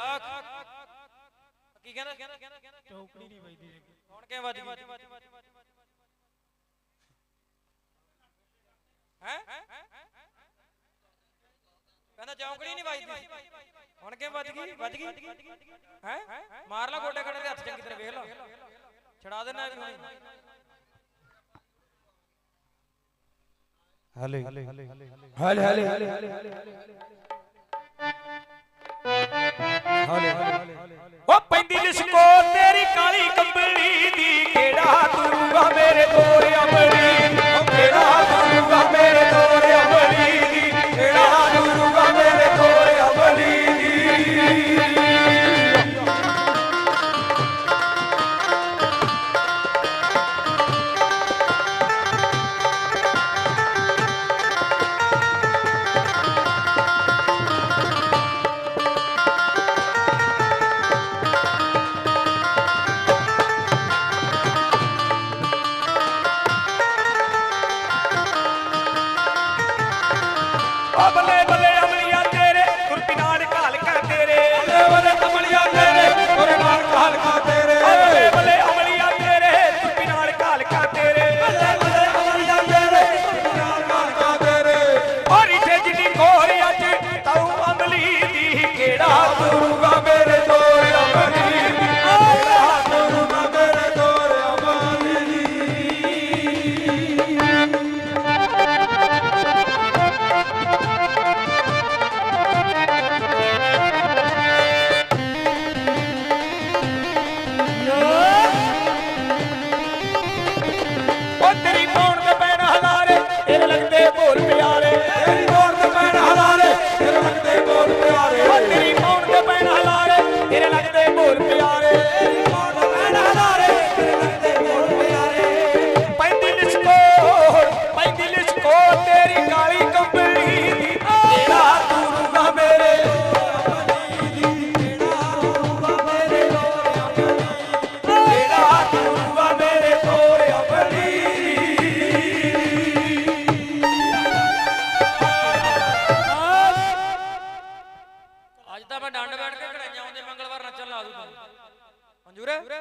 ਲੱਖ ਕੀ ਕਹਿੰਦਾ? ਚੌਕੜੀ ਨਹੀਂ ਵੱਜਦੀ ਕੌਣ ਕਿਵੇਂ ਵੱਜ ਗਈ? ਹੈ? ਕਹਿੰਦਾ ਚੌਂਕੜੀ ਨਹੀਂ ਵੱਜਦੀ। ਹੁਣ ਕਿਵੇਂ ਵੱਜ ਗਈ? ਵੱਜ ਗਈ? ਹੈ? ਮਾਰ ਲਾ ਗੋਡੇ ਖੜੇ ਦੇ ਹੱਥ ਚੰਗੀ ਤਰ੍ਹਾਂ ਵੇਖ ਲਾ। ਛੜਾ ਦੇਣਾ ਇਹਦੀ ਹੁਣੀ ਹਲੇ। ਹਲੇ। ਹਲੇ ਹਲੇ ਓ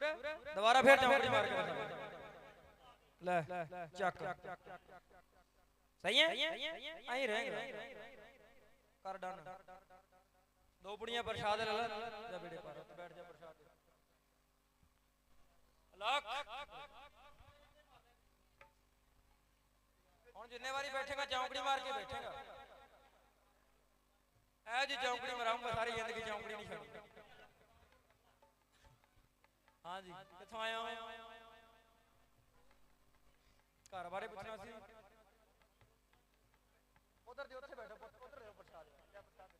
ਦੁਬਾਰਾ ਫੇਰ ਚੌਂਕੜੀ ਮਾਰ ਕੇ ਦਿਖਾ। ਲੈ, ਚੱਕ। ਸਹੀ ਹੈ? ਆਈ ਰਹਿ ਕਰ ਡਨ। ਦੋ ਪੁੜੀਆਂ ਪ੍ਰਸ਼ਾਦ ਲੈ ਲੈ। ਜਾ ਬੇੜੇ ਪਰ ਬੈਠ ਜਾ ਪ੍ਰਸ਼ਾਦ ਲੱਖ ਹੁਣ ਜਿੰਨੇ ਵਾਰੀ ਬੈਠੇਗਾ, ਚੌਂਕੜੀ ਮਾਰ ਕੇ ਬੈਠੇਗਾ। ਐ ਜੀ ਚੌਂਕੜੀ ਮਰਾਉਂਗਾ, ਸਾਰੀ ਜ਼ਿੰਦਗੀ ਚੌਂਕੜੀ ਨਹੀਂ ਛੱਡਣੀ। ਹਾਂ ਕਿੱਥੋਂ ਆਏ ਹੋ? ਘਰ ਬਾਰੇ ਪੁੱਛਣਾ ਸੀ। ਉਧਰ ਦੇ, ਉੱਥੇ ਬੈਠੋ, ਉਧਰ ਦੇ ਪ੍ਰਸ਼ਾਦ ਜਾਂ ਪ੍ਰਸ਼ਾਦ ਦੇ।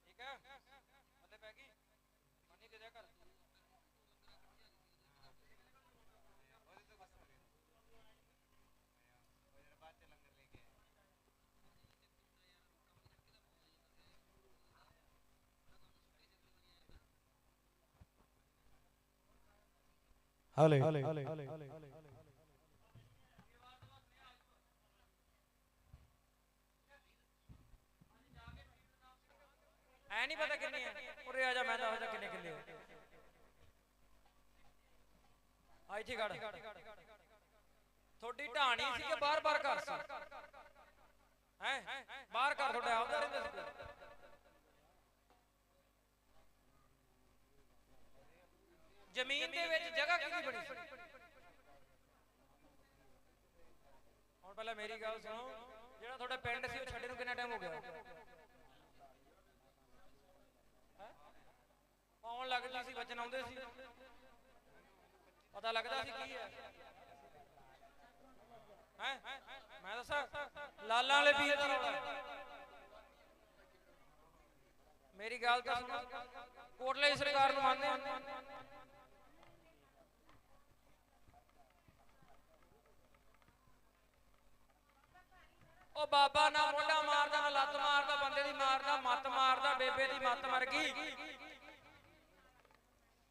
ਠੀਕ ਹੈ ਮੱਲੇ ਪੈ ਗਈ ਪਾਣੀ ਦੇ ਦਿਆ ਕਰ ਹਲੇ ਐ ਨਹੀਂ ਪਤਾ ਕਿੰਨੀ ਹੈ ਉਰੇ ਆ ਜਾ ਮੈਂ ਦੱਸਦਾ ਕਿੰਨੇ ਕਿੱਲੇ ਆ। ਆਈ ਠੀਕ ਗੜ ਤੁਹਾਡੀ ਢਾਣੀ ਸੀ ਕਿ ਬਾਰ-ਬਾਰ ਘਰ ਸੀ? ਹੈ? ਬਾਹਰ ਘਰ ਤੁਹਾਡਾ ਆਉਂਦਾ ਰਹਿੰਦਾ ਸੀ ਜ਼ਮੀਨ ਦੇ ਵਿੱਚ ਜਗ੍ਹਾ ਕਿਹਦੀ ਬਣੀ ਸੀ ਹੁਣ ਪਹਿਲਾਂ ਮੇਰੀ ਗੱਲ ਸੁਣੋ। ਜਿਹੜਾ ਤੁਹਾਡਾ ਪਿੰਡ ਸੀ ਉਹ ਛੱਡੇ ਨੂੰ ਕਿੰਨਾ ਟਾਈਮ ਹੋ ਗਿਆ? ਆਉਣ ਲੱਗਦੀ ਸੀ ਬਚਨ ਆਉਂਦੇ ਸੀ। ਪਤਾ ਲੱਗਦਾ ਸੀ ਕੀ ਹੈ? ਹੈ? ਮੈਂ ਦੱਸਾਂ? ਲਾਲਾਂ ਵਾਲੇ ਪੀਰ ਦਾ ਰੌਲਾ ਮੇਰੀ ਗੱਲ ਤਾਂ ਸੁਣੋ। ਕੋਟਲੇ ਸਰਕਾਰ ਨੂੰ ਮੰਨਦੇ ਉਹ ਬਾਬਾ ਨਾ ਮੋਢਾ ਮਾਰਦਾ ਨਾ ਲੱਤ ਮਾਰਦਾ ਬੰਦੇ ਦੀ ਮਾਰਦਾ ਮੱਤ ਮਾਰਦਾ ਬੇਬੇ ਦੀ ਮੱਤ ਮਰ ਗਈ।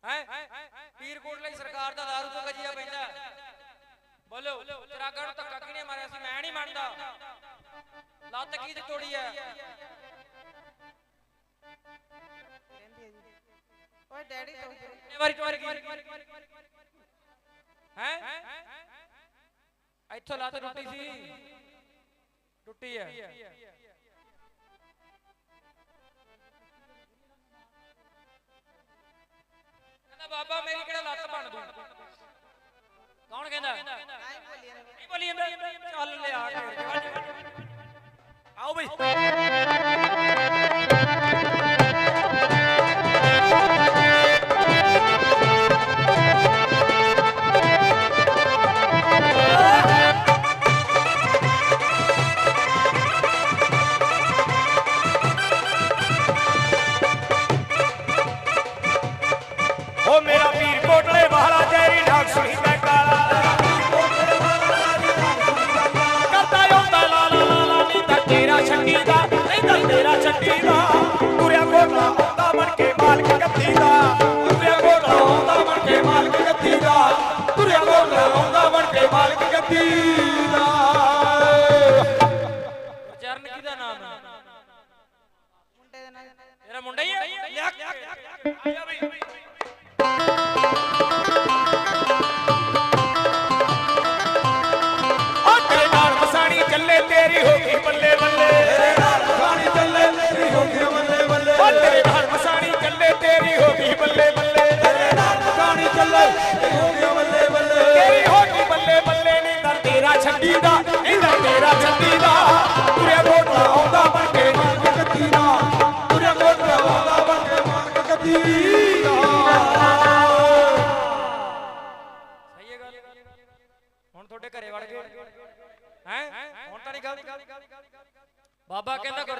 ਹੈ? ਪੀਰ ਕੋਟਲੇ ਦੀ ਸਰਕਾਰ ਬੋਲੋ ਚਰਾਗਾਂ ਨੂੰ ਧੱਕਾ ਕਿਹਨੇ ਮਾਰਿਆ ਸੀ? ਮੈਂ ਨਹੀਂ ਮੰਨਦਾ। ਲੱਤ ਕੀ ਤੇ ਤੋੜੀ ਹੈ ਓਏ ਡੈਡੀ ਤੋਂ ਕਿੰਨੇ ਵਾਰੀ ਟੁੱਟ ਗਈ? ਹੈ? ਇੱਥੋਂ ਲੱਤ ਟੁੱਟੀ ਸੀ। ਟੁੱਟੀ ਹੈ। ਕਹਿੰਦਾ, ਬਾਬਾ ਮੇਰੀ ਕਿਹੜਾ ਲੱਤ ਬਣ ਦੂੰ? ਕੌਣ ਕਹਿੰਦਾ? ਨਹੀਂ ਬੋਲੀ ਜਾਂਦਾ? ਚੱਲ ਲਿਆ ਆਓ ਬਈ।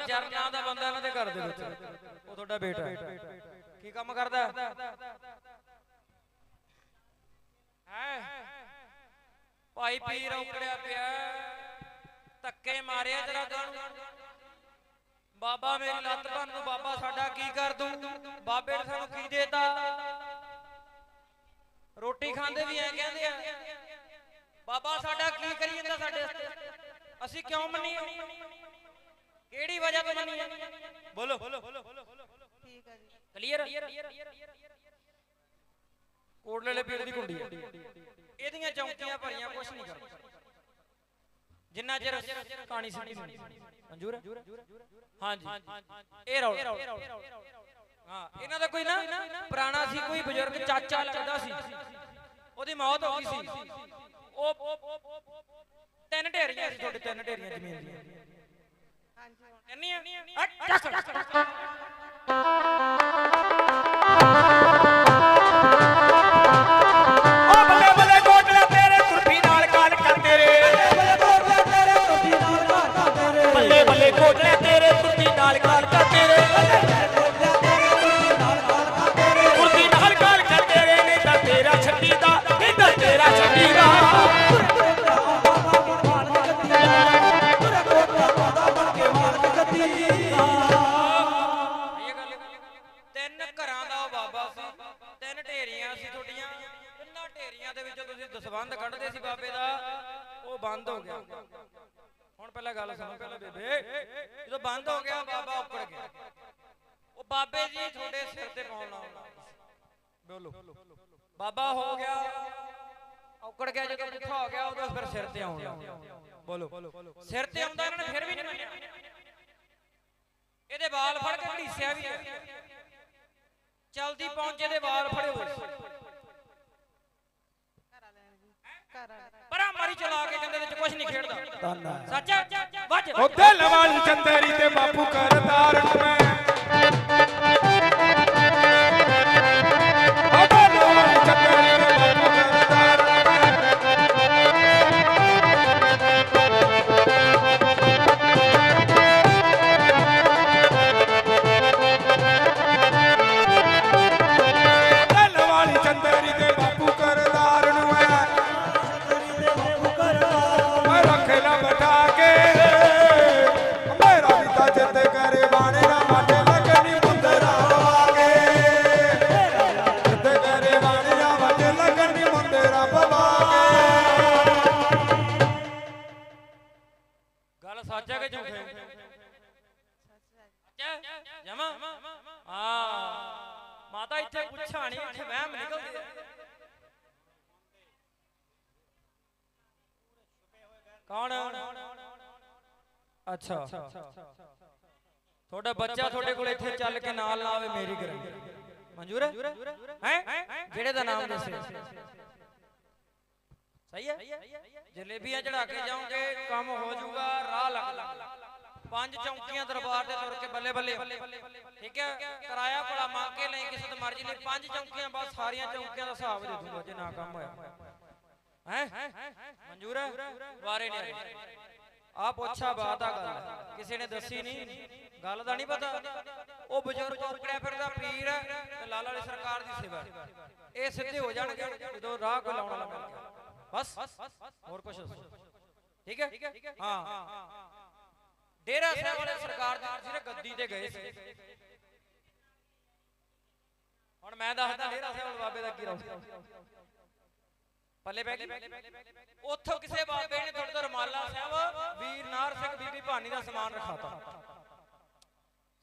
ਗੁਰਚਰਨ ਨਾਂ ਦਾ ਬੰਦਾ ਇਹਨਾਂ ਦੇ ਘਰ ਦੇ ਵਿੱਚ। ਉਹ ਤੁਹਾਡਾ ਬੇਟਾ ਕੀ ਕੰਮ ਕਰਦਾ ਹੈ? ਭਾਈ ਪੀਰ ਔਕੜਿਆ ਪਿਆ। ਧੱਕੇ ਮਾਰਿਆ ਜਰਾ ਬਾਬਾ ਮੇਰੀ ਲੱਤ ਭੰਨ ਨੂੰ ਬਾਬਾ ਸਾਡਾ ਕੀ ਕਰ ਦੂੰ ਬਾਬੇ ਨੇ ਸਾਨੂੰ ਕੀ ਦੇਤਾ? ਰੋਟੀ ਖਾਂਦੇ ਵੀ ਐ ਕਹਿੰਦੇ ਆ। ਬਾਬਾ ਸਾਡਾ ਕੀ ਕਰੀ ਜਾਂਦਾ ਸਾਡੇ ਅਸੀਂ ਕਿਉਂ ਮੰਨੀਏ? ਕਿਹੜੀ ਵਜ੍ਹਾ ਤੋਂ ਮੰਨੀਏ ਬੋਲੋ। ਠੀਕ ਆ ਜੀ। ਕਲੀਅਰ ਕੋਟਲੇ ਪੀਰ ਦੀ ਕੁੰਡੀ ਹੈ ਇਹਦੀਆਂ ਚੌਂਕੀਆਂ ਭਰੀਆਂ ਕੁਛ ਨਹੀਂ ਕਰਦਾ। ਜਿੰਨਾ ਚਿਰ ਕਹਾਣੀ ਸੁਣੀ ਨਹੀਂ ਮਨਜ਼ੂਰ ਹੈ? ਹਾਂਜੀ। ਇਹ ਰੌਲਾ। ਹਾਂ ਇਹਨਾਂ ਦਾ ਕੋਈ ਨਾ ਪੁਰਾਣਾ ਸੀ ਕੋਈ ਬਜ਼ੁਰਗ ਚਾਚਾ ਲੱਗਦਾ ਸੀ। ਉਹਦੀ ਮੌਤ ਹੋ ਗਈ ਸੀ। ਉਹ ਤਿੰਨ ਢੇਰੀਆਂ ਸੀ ਤੁਹਾਡੇ ਤਿੰਨ ਢੇਰੀਆਂ ਜ਼ਮੀਨ ਦੀਆਂ। ਹਾਂਜੀ ਹੁਣ ਇੰਨੀਆਂ ਅੱਟ, ਟੱਕ, ਤਿੰਨਾਂ ਦੇ ਵਿੱਚੋਂ ਤੁਸੀਂ ਦਸਵੰਧ ਕੱਢਦੇ ਸੀ ਬਾਬੇ ਦਾ, ਉਹ ਬੰਦ ਹੋ ਗਿਆ। ਹੁਣ ਪਹਿਲਾਂ ਗੱਲ ਸੁਣੋ, ਪਹਿਲਾਂ ਬੇਬੇ, ਜਦੋਂ ਬੰਦ ਹੋ ਗਿਆ, ਬਾਬਾ ਉੱਪਰ ਗਿਆ। ਉਹ ਬਾਬੇ ਜੀ ਤੁਹਾਡੇ ਸਿਰ ਤੇ ਪਾਉਣ ਆਉਣਾ ਬੋਲੋ। ਬਾਬਾ ਹੋ ਗਿਆ, ਔਕੜ ਗਿਆ, ਜਦੋਂ ਪੁੱਠਾ ਹੋ ਗਿਆ, ਉਦੋਂ ਫਿਰ ਸਿਰ ਤੇ ਆਉਣ ਲੱਗਾ ਬੋਲੋ। ਸਿਰ ਤੇ ਆਉਂਦਾ, ਇਹਨਾਂ ਨੇ ਫਿਰ ਵੀ ਨਹੀਂ ਮੰਨਿਆ। ਇਹਦੇ ਵਾਲ ਫੜ ਕੇ ਘੜੀਸਿਆ ਵੀ ਚਲਦੀ ਪਹੁੰਚੇ ਦੇ ਵਾਲ ਫੜੇ ਹੋਏ ਸੀ। ਘਰ ਆ ਲੈਣ ਜੀ ਘਰ ਆ ਪਰਾਂ ਮਾਰੀ ਚਲਾ ਕੇ ਕਹਿੰਦੇ ਵਿੱਚ ਕੁਝ ਨਹੀਂ ਖੇਡਦਾ। ਸੱਚ? ਵੱਜ ਦਿਲ ਵਾਲੀ ਚੰਦਰੀ ਤੇ ਬਾਪੂ ਕਰਤਾਰ ਮੈਂ। ਕੌਣ? ਅੱਛਾ। ਤੁਹਾਡਾ ਬੱਚਾ ਤੁਹਾਡੇ ਕੋਲ ਇੱਥੇ ਚੱਲ ਕੇ ਨਾਲ ਨਾ ਆਵੇ ਮੇਰੀ ਗਰੰਟੀ। ਮਨਜ਼ੂਰ ਹੈ? ਹੈ? ਜਿਹੜੇ ਦਾ ਨਾਮ ਦੱਸੇ। ਸਹੀ ਹੈ? ਜਲੇਬੀਆਂ ਚੜਾ ਕੇ ਜਾਓਗੇ, ਕੰਮ ਹੋ ਜਾਊਗਾ, ਰਾਹ ਲੱਗ ਪੰਜ ਚੌਂਕੀਆਂ ਦਰਬਾਰ ਤੇ ਤੁਰ ਕੇ ਬੱਲੇ ਬੱਲੇ ਠੀਕ ਹੈ? ਕਿਰਾਇਆ ਭਲਾ ਮੰਗ ਕੇ ਨਹੀਂ ਕਿਸੇ ਤੋਂ ਮਰਜ਼ੀ ਨਹੀਂ ਪੰਜ ਚੌਂਕੀਆਂ ਬਾਅਦ ਸਾਰੀਆਂ ਚੌਂਕੀਆਂ ਦਾ ਹਿਸਾਬ ਦੇ ਦੂੰਗਾ ਜੇ ਨਾ ਕੰਮ ਹੋਇਆ। ਹੈ? ਮਨਜ਼ੂਰ ਹੈ ਵਾਰੇ ਨਹੀਂ ਆ ਪੁੱਛਾ ਬਾਤ ਆ ਗੱਲ। ਕਿਸੇ ਨੇ ਦੱਸੀ ਨਹੀਂ। ਗੱਲ ਦਾ ਨਹੀਂ ਪਤਾ। ਉਹ ਬਜ਼ੁਰਗ ਉਕੜਿਆ ਫਿਰਦਾ, ਪੀਰ ਹੈ ਤੇ ਲਾਲਾ ਵਾਲੀ ਸਰਕਾਰ ਦੀ ਸੇਵਾ ਇਹ ਸਿੱਧੇ ਹੋ ਜਾਣਗੇ ਜਦੋਂ ਰਾਹ ਕੋਈ ਲਾਉਣ ਵਾਲਾ ਬਸ। ਹੋਰ ਕੁਝ ਠੀਕ ਹੈ? ਹਾਂ। ਡੇਰਾ ਸਾਹਿਬ ਵਾਲੇ ਸਰਕਾਰ ਦੀ ਜਿਹੜੇ ਗੱਦੀ ਤੇ ਗਏ ਸੀ। ਹੁਣ ਮੈਂ ਦੱਸਦਾ ਡੇਰਾ ਸਾਹਿਬ ਵਾਲੇ ਬਾਬੇ ਦਾ ਕੀ ਰੌਲਾ। ਪੱਲੇ ਗਈ। ਉੱਥੋਂ ਕਿਸੇ ਬਾਬੇ ਨੇ ਤੁਹਾਡੇ ਤੋਂ ਰਮਾਲਾ ਸਾਹਿਬ ਵੀਰ ਨਾਰ ਸਿੰਘ ਬੀਬੀ ਭਾਨੀ ਦਾ ਸਮਾਨ ਰਖਾਤਾ।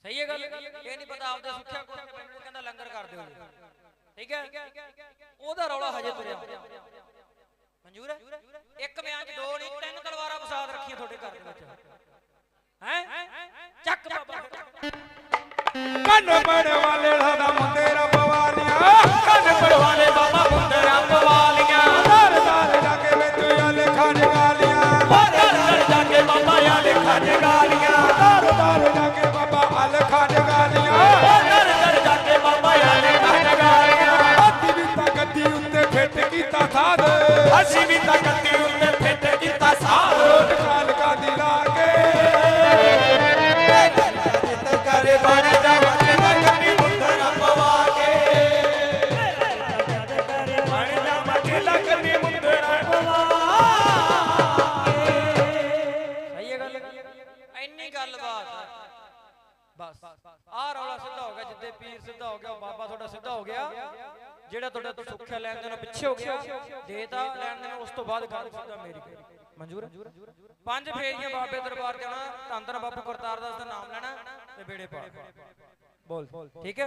ਸਹੀ ਹੈ ਗੱਲ? ਇਹ ਨਹੀਂ ਪਤਾ ਆਪਦੇ ਸੁੱਖਿਆ ਕੋਲ ਮੈਨੂੰ ਕਹਿੰਦਾ ਲੰਗਰ ਕਰ ਦਿਓ ਠੀਕ ਹੈ? ਉਹਦਾ ਰੌਲਾ ਹਜੇ ਤੁਰਿਆ। ਮਨਜ਼ੂਰ ਹੈ? ਇੱਕ ਮਿਆਂ ਚ ਦੋ ਨਹੀਂ ਤਿੰਨ ਤਲਵਾਰਾਂ ਬਸਾਦ ਰੱਖੀਆਂ ਤੁਹਾਡੇ ਘਰ ਦੇ ਵਿੱਚ। ਹੈ? ਚੱਕ ਬਾਬਾ ਕੰਨ ਵਾਲੇ ਦਾ ਮੁੰਡੇ ਰੱਬ ਵਾਲੀਆਂ। ਕੰਨ ਵਾਲੇ ਬਾਬਾ ਮੁੰਡੇ ਰੱਬ ਅਸੀਂ ਵੀ ਤਾਂ ਜਿਹੜਾ ਤੁਹਾਡਾ ਤੋਂ ਸੁੱਖਿਆ ਲੈਣ ਦੇਣ ਪਿੱਛੇ ਹੋ ਗਿਆ ਦੇਤਾ ਲੈਣ ਦੇਣ, ਉਸ ਤੋਂ ਬਾਅਦ ਗੱਲ ਸਿੱਧਾ ਮੇਰੀ ਮਨਜ਼ੂਰ? ਪੰਜ ਫੇਰੀਆਂ ਬਾਬੇ ਦਰਬਾਰ ਜਾਣਾ ਧੰਨ ਧੰਨ ਕਰਤਾਰ ਦਾਸ ਦਾ ਨਾਮ ਲੈਣਾ ਤੇ ਬੇੜੇ ਪਾ ਬੋਲ, ਠੀਕ ਹੈ?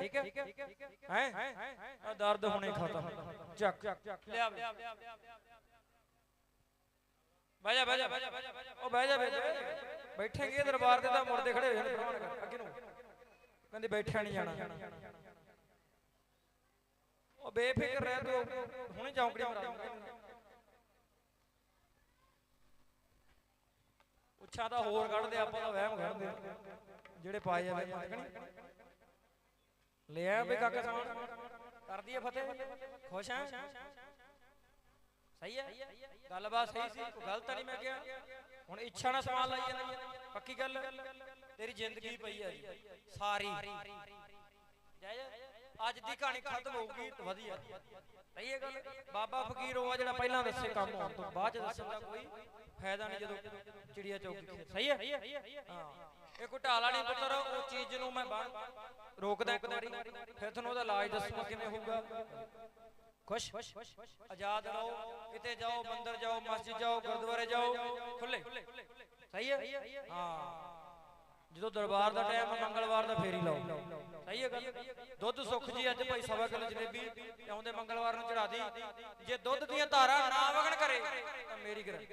ਹੈ? ਆ ਦਰਦ ਹੁਣੇ ਖਤਮ। ਚੱਕ। ਲਿਆ ਬਹਿ ਜਾ ਉਹ ਬਹਿ ਜਾ ਬੈਠੇਗੇ ਦਰਬਾਰ ਤੇ ਤਾਂ ਮੁਰਦੇ ਖੜੇ ਹੋ ਜਾਣ ਪ੍ਰਮਾਣ ਅੱਗੇ ਨੂੰ। ਕਹਿੰਦੇ ਬੈਠਿਆ ਨਹੀਂ ਜਾਣਾ। ਉਹ ਬੇਫਿਕਰ ਰਹਿ ਤੂੰ ਹੁਣੇ ਚੌਂਕੜੀ ਮਰਾ ਦੂੰਗਾ ਉੱਛਾ ਤਾਂ ਹੋਰ ਕੱਢਦੇ, ਆਪਾਂ ਤਾਂ ਵਹਿਮ ਕੱਢਦੇ ਜਿਹੜੇ ਪਾਏ ਜਾਵੇ ਮਤਕਣੀ ਲੈ ਆ ਬਈ ਕਾਕਾ ਸਮਾਨ ਕਰ ਦਈਏ ਫਤਿਹ। ਖੁਸ਼ ਆ? ਸਹੀ ਹੈ ਗੱਲਬਾਤ ਸਹੀ ਸੀ, ਕੋਈ ਗਲਤ ਨਹੀਂ ਮੈਂ ਕਿਹਾ। ਹੁਣ ਇੱਛਾ ਨਾਲ ਸਮਾਨ ਲਾਈ ਜਾਂਦਾ। ਪੱਕੀ ਗੱਲ, ਤੇਰੀ ਜ਼ਿੰਦਗੀ ਪਈ ਆ ਜੀ। ਸਾਰੀ। ਜੈ ਅੱਜ ਦੀ ਕਹਾਣੀ ਖਤਮ ਹੋਊਗੀ ਤਾਂ ਵਧੀਆ। ਸਹੀ ਹੈ ਗੱਲ ਬਾਬਾ ਫਕੀਰ ਉਹ ਜਿਹੜਾ ਪਹਿਲਾਂ ਦੱਸੇ ਕੰਮ ਆਉਣ ਤੋਂ ਬਾਅਦ ਦੱਸਣ ਦਾ ਕੋਈ ਫਾਇਦਾ ਨਹੀਂ ਜਦੋਂ ਚਿੜੀਆ ਚੌਕੀ ਸਹੀ ਹੈ? ਹਾਂ? ਇਹ ਢਾਲਾ ਨਹੀਂ ਪੁੱਤਰ ਉਹ ਚੀਜ਼ ਨੂੰ ਮੈਂ ਬਾਹਰ ਰੋਕਦਾ ਇੱਕ ਵਾਰੀ ਫਿਰ ਤੁਹਾਨੂੰ ਉਹਦਾ ਇਲਾਜ ਦੱਸੂਗਾ ਕਿਵੇਂ ਹੋਊਗਾ। ਖੁਸ਼? ਆਜ਼ਾਦ ਰਹੋ ਕਿਤੇ ਜਾਓ ਮੰਦਰ ਜਾਓ ਮਸਜਿਦ ਜਾਓ ਗੁਰਦੁਆਰੇ ਜਾਓ। ਖੁੱਲੇ ਸਹੀ ਹੈ? ਹਾਂ। ਜਦੋਂ ਦਰਬਾਰ ਦਾ ਟਾਈਮ ਹੈ ਮੰਗਲਵਾਰ ਦਾ ਫੇਰੀ ਲਾਓ। ਸਹੀ ਹੈ ਗੱਲ। ਦੁੱਧ ਸੁੱਖ ਜੀ, ਅੱਜ ਭਾਈ ਸਵਾ ਕਿਲੋ ਜਲੇਬੀ ਆਉਂਦੇ ਮੰਗਲਵਾਰ ਨੂੰ ਚੜਾ ਦੀ। ਜੇ ਦੁੱਧ ਦੀਆਂ ਧਾਰਾਂ ਨਾ ਵਗਣ ਕਰੇ, ਤਾਂ ਮੇਰੀ ਗਰੰਟੀ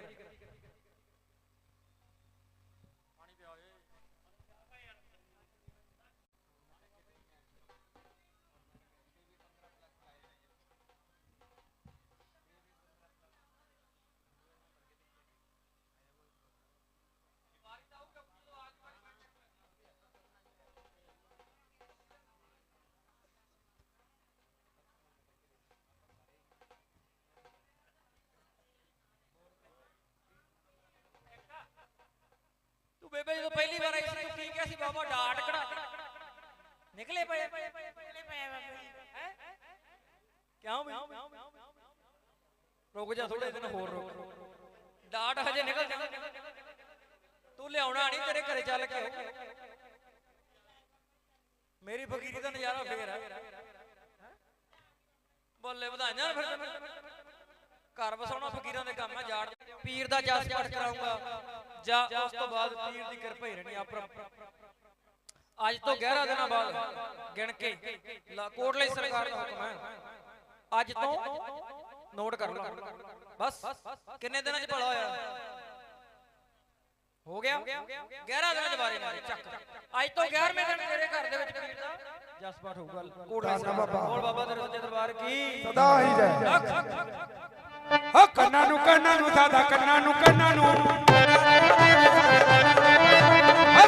ਬੇਬੇ ਜਦੋਂ ਪਹਿਲੀ ਵਾਰ ਆਈ ਸੀ ਤੂੰ ਕੀ ਕਿਹਾ ਸੀ? ਬਾਬਾ ਡਾਟ ਕਢਾ। ਨਿਕਲੇ ਪਏ। ਨਿਕਲੇ ਪਏ ਹੈ? ਕਿਉਂ ਬਈ? ਰੁਕ ਜਾ ਥੋੜੇ ਦਿਨ ਹੋਰ ਰੁਕ। ਡਾਟ ਹਜੇ ਨਿਕਲ ਤੂੰ ਲਿਆਉਣਾ ਨਹੀਂ ਤੇਰੇ ਘਰੇ ਚੱਲ ਕੇ। ਮੇਰੀ ਫਕੀਰੀ ਦਾ ਨਜ਼ਾਰਾ ਫੇਰ ਹੈ ਬੋਲੇ ਵਧਾਈਆਂ ਫਿਰ ਤੈਨੂੰ। ਘਰ ਵਸਾਉਣਾ ਫਕੀਰਾਂ ਦੇ ਕੰਮ ਹੈ ਜਾੜ ਪੀਰ ਦਾ ਜਸ ਪਾਠ ਕਰਾਉਂਗਾ। ਜਾਂ ਉਸ ਤੋਂ ਬਾਅਦ ਪੀਰ ਦੀ ਕਿਰਪਾ ਹੀ ਰਹਿਣੀ ਆਪਰ ਅੱਜ ਤੋਂ 11 ਦਿਨਾਂ ਬਾਅਦ ਗਿਣ ਕੇ ਕੋਟਲੀ ਸਰਕਾਰ ਦਾ ਹੁਕਮ ਹੈ। ਅੱਜ ਤੋਂ ਨੋਟ ਕਰ ਲਓ। ਬਸ ਕਿੰਨੇ ਦਿਨਾਂ ਚ ਭਲਾ ਹੋਇਆ? ਹੋ ਗਿਆ। 11 ਦਿਨਾਂ ਦੇ ਬਾਰੇ ਮਾਰੇ ਚੱਕ। ਅੱਜ ਤੋਂ 11ਵੇਂ ਦਿਨ ਤੇਰੇ ਘਰ ਦੇ ਵਿੱਚ ਪੀਰ ਦਾ ਜਸ ਪਾਠ ਹੋਊਗਾ। ਕੋਟਲੇ ਬਾਬਾ। ਬੋਲ ਬਾਬਾ ਸੱਚੇ ਦਰਬਾਰ ਕੀ? ਸਦਾ ਹੀ ਜੈ। ਹੋ ਕੰਨਾਂ ਨੂੰ ਕੰਨਾਂ ਨੂੰ, ਦਾਦਾ ਕੰਨਾਂ ਨੂੰ ਕੰਨਾਂ ਨੂੰ। ਹੋ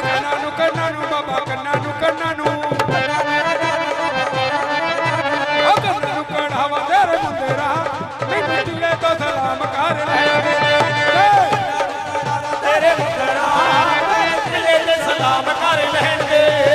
ਕੰਨਾਂ ਨੂੰ ਕੰਨਾਂ ਨੂੰ, ਬਾਬਾ ਕੰਨਾਂ ਨੂੰ ਕੰਨਾਂ ਨੂੰ। ਹੋ ਕੰਨਾਂ ਨੂੰ ਕੜਾਵਾ ਤੇਰੇ ਮੁੰਡੇ ਰਾਹ ਮੈਨੂੰ ਦਿਲੇ ਤੋਂ ਸਲਾਮ ਕਰ ਲੈ ਤੇਰੇ ਮੁੰਡੇ ਰਾਹ ਦਿਲੇ ਤੇ ਸਲਾਮ ਕਰ ਲੈਣਗੇ